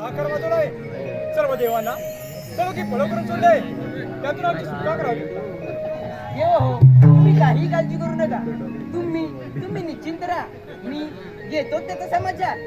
हा कर्म आहे. सर्व देवांना. सर्व की फळ करून सोडले. त्यातून आमची सुटका करावी. हे हो तुम्ही काही काळजी करू नका. तुम्ही तुम्ही निश्चिंत राहा. मी घेतो त्याचा समाचार.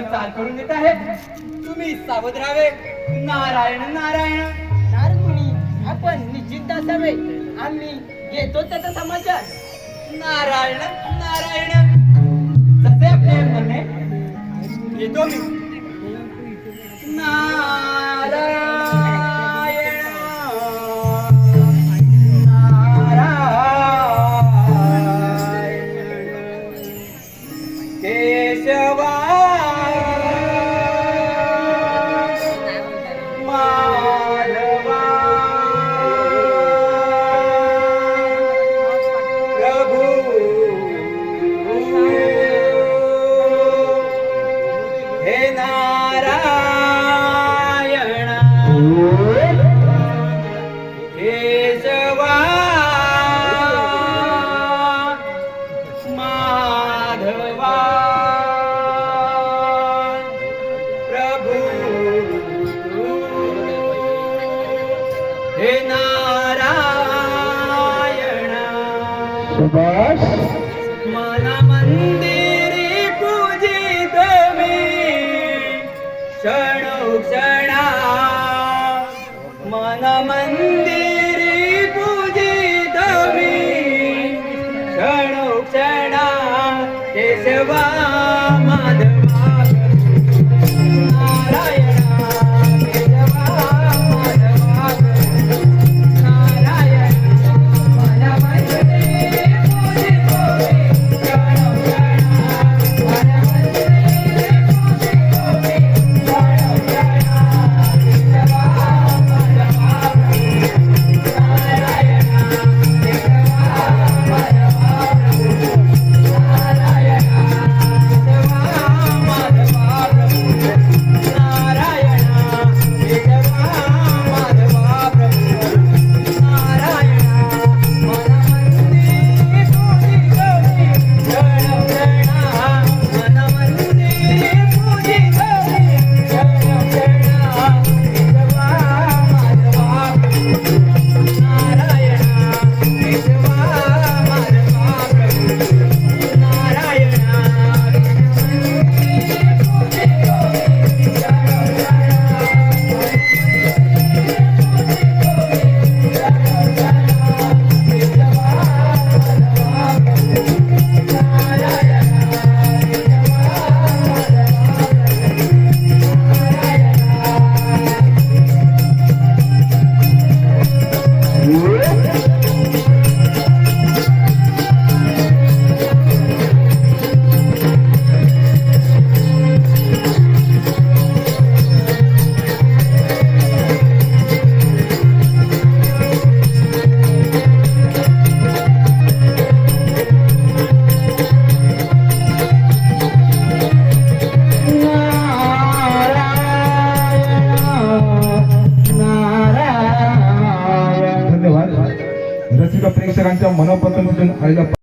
तुमच्यावर चाल करून येत आहे. तुम्ही सावध राहावे. नारायण नारायण. नारदमुनी आपण निश्चिंत असावे. आम्ही घेतो त्याचा समाचार. नारायण नारायण. जसे आपले म्हणणे येतो मी. मन मंदिरी पूजित मी. क्षण क्षणा. मला मंदिरी पूजित मी. क्षण क्षणा. केशवा माधव. Ahí la